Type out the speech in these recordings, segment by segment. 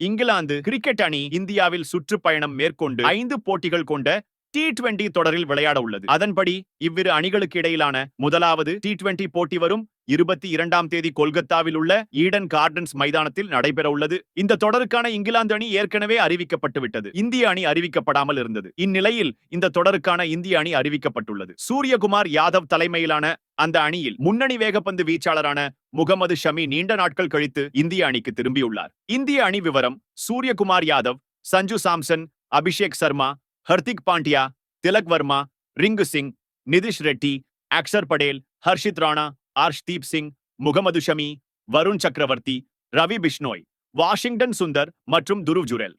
England cricket அணி இந்தியாவில் சுற்றுப்பயணம் மேற்கொண்டு ஐந்து போட்டிகள் கொண்ட டி டுவெண்டி தொடரில் விளையாட உள்ளது அதன்படி இவ்விரு அணிகளுக்கு இடையிலான முதலாவது டி டுவெண்டி போட்டி வரும். இருபத்தி இரண்டாம் தேதி கொல்கத்தாவில் உள்ள ஈடன் கார்டன்ஸ் மைதானத்தில் நடைபெற உள்ளது இந்த தொடருக்கான இங்கிலாந்து அணி ஏற்கனவே அறிவிக்கப்பட்டு விட்டது இந்திய அணி அறிவிக்கப்படாமல் இருந்தது. இந்நிலையில் இந்த தொடருக்கான இந்திய அணி அறிவிக்கப்பட்டுள்ளது. சூரியகுமார் யாதவ் தலைமையிலான அந்த அணியில் முன்னணி வேகப்பந்து வீச்சாளரான முகமது ஷமி நீண்ட நாட்கள் கழித்து இந்திய அணிக்கு திரும்பியுள்ளார். இந்திய அணி விவரம் சூரியகுமார் யாதவ் சஞ்சு சாம்சன் அபிஷேக் சர்மா ஹர்திக் பாண்டியா திலக் வர்மா ரிங்கு சிங் நிதிஷ் ரெட்டி அக்ஷர் படேல் ஹர்ஷித் ராணா ஆர்ஷ்தீப் சிங் முகமது ஷமி வருண் சக்கரவர்த்தி ரவி பிஷ்னோய் வாஷிங்டன் சுந்தர் மற்றும் துருவ் ஜுரெல்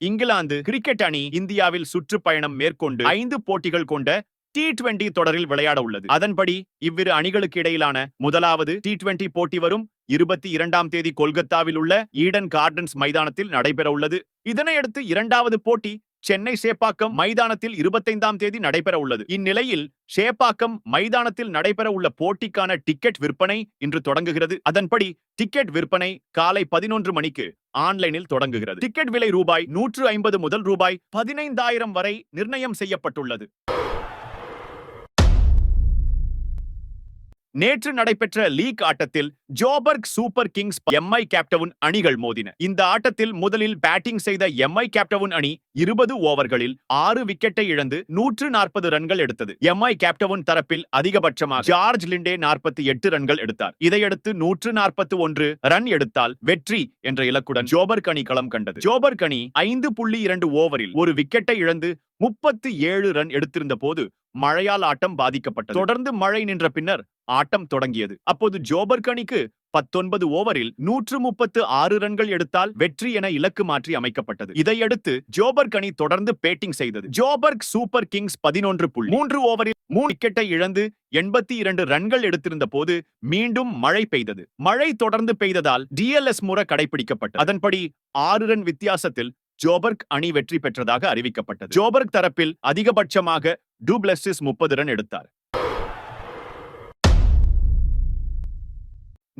இங்கிலாந்து கிரிக்கெட் அணி இந்தியாவில் சுற்றுப்பயணம் மேற்கொண்டு ஐந்து போட்டிகள் கொண்ட டி டுவெண்டி தொடரில் விளையாட உள்ளது. அதன்படி இவ்விரு அணிகளுக்கு இடையிலான முதலாவது டி டுவெண்டி போட்டி வரும் இருபத்தி இரண்டாம் தேதி கொல்கத்தாவில் உள்ள ஈடன் கார்டன்ஸ் மைதானத்தில் நடைபெற உள்ளது இதனையடுத்து இரண்டாவது போட்டி சென்னை சேப்பாக்கம் மைதானத்தில் இருபத்தைந்தாம் தேதி நடைபெற உள்ளது. இந்நிலையில் சேப்பாக்கம் மைதானத்தில் நடைபெற உள்ள போட்டிக்கான டிக்கெட் விற்பனை இன்று தொடங்குகிறது. அதன்படி டிக்கெட் விற்பனை காலை பதினொன்று மணிக்கு ஆன்லைனில் தொடங்குகிறது. டிக்கெட் விலை ரூபாய் நூற்று ஐம்பது முதல் ரூபாய் பதினைந்தாயிரம் வரை நிர்ணயம் செய்யப்பட்டுள்ளது. நேற்று நடைபெற்ற லீக் ஆட்டத்தில் Joburg Super Kings MI Cape Town அணிகள் மோதின. இந்த ஆட்டத்தில் முதலில் பேட்டிங் செய்த எம்ஐ கேப்டவுன் அணி இருபது ஓவர்களில் ஆறு விக்கெட்டை இழந்து நூற்று நாற்பது ரன்கள் எடுத்தது. எம்ஐ கேப்டவுன் தரப்பில் அதிகபட்சமாக ஜார்ஜ் லிண்டே நாற்பத்தி எட்டு ரன்கள் எடுத்தார். இதையடுத்து நூற்று நாற்பத்தி ஒன்று ரன் எடுத்தால் வெற்றி என்ற இலக்குடன் ஜோபர்க் அணி களம் கண்டது. ஜோபர்க் அணி ஐந்து புள்ளி இரண்டு ஓவரில் ஒரு விக்கெட்டை இழந்து முப்பத்து ஏழு ரன் எடுத்திருந்த போது மழையால் ஆட்டம் பாதிக்கப்பட்டது. தொடர்ந்து மழை நின்ற பின்னர் ஆட்டம் தொடங்கியது. அப்போது ஜோபர் கணிக்கு பத்தொன்பது ஓவரில் நூற்று முப்பத்து ஆறு ரன்கள் எடுத்தால் வெற்றி என இலக்கு மாற்றி அமைக்கப்பட்டது. இதையடுத்து ஜோபர்க் அணி தொடர்ந்து பேட்டிங் செய்தது. ஜோபர்க் சூப்பர் கிங்ஸ் பதினொன்று புள்ளி மூன்று ஓவரில் மூணு விக்கெட்டை இழந்து எண்பத்தி இரண்டு ரன்கள் எடுத்திருந்த போது மீண்டும் மழை பெய்தது. மழை தொடர்ந்து பெய்ததால் டிஎல்எஸ் முறை கடைபிடிக்கப்பட்டது அதன்படி ஆறு ரன் வித்தியாசத்தில் ஜோபர்க் அணி வெற்றி பெற்றதாக அறிவிக்கப்பட்டது. ஜோபர்க் தரப்பில் அதிகபட்சமாக டூப்ளெசிஸ் முப்பது ரன் எடுத்தார்.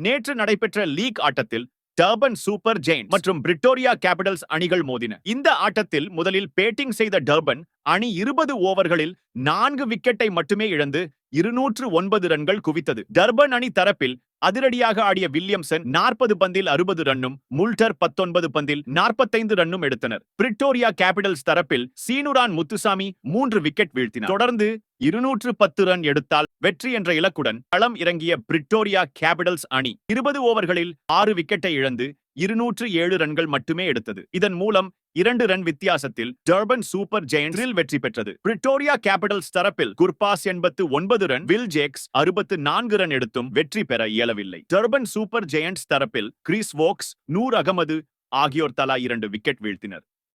நேற்று நடைபெற்ற லீக் ஆட்டத்தில் டர்பன் சூப்பர் ஜெயின் மற்றும் பிரிட்டோரியா கேபிட்டல்ஸ் அணிகள் மோதின. இந்த ஆட்டத்தில் முதலில் பேட்டிங் செய்த டர்பன் அணி இருபது ஓவர்களில் நான்கு விக்கெட்டை மட்டுமே இழந்து இருநூற்று ஒன்பது ரன்கள் குவித்தது. டர்பன் அணி தரப்பில் அதிரடியாக ஆடிய வில்லியம்சன் நாற்பது பந்தில் அறுபது ரன்னும் முல்டர் பத்தொன்பது பந்தில் நாற்பத்தைந்து ரன்னும் எடுத்தனர். பிரிட்டோரியா கேபிட்டல்ஸ் தரப்பில் சீனுரான் முத்துசாமி மூன்று விக்கெட் வீழ்த்தினார். தொடர்ந்து இருநூற்று பத்து ரன் எடுத்தால் வெற்றி என்ற இலக்குடன் களம் இறங்கிய பிரிட்டோரியா கேபிட்டல்ஸ் அணி இருபது ஓவர்களில் ஆறு விக்கெட்டை இழந்து இருநூற்று ஏழு ரன்கள் மட்டுமே எடுத்தது. இதன் மூலம் இரண்டு ரன் வித்தியாசத்தில் டர்பன் சூப்பர் ஜெயன்ஸில் வெற்றி பெற்றது. பிரிட்டோரியா கேபிட்டல்ஸ் தரப்பில் குர்பாஸ் எண்பத்து ஒன்பது ரன் வில் ஜேக்ஸ் அறுபத்து நான்கு ரன் எடுத்தும் வெற்றி பெற இயலவில்லை. டர்பன் சூப்பர் ஜெயண்ட்ஸ் தரப்பில் கிறிஸ் வோக்ஸ் நூர் அகமது ஆகியோர் தலா இரண்டு விக்கெட் வீழ்த்தினர்.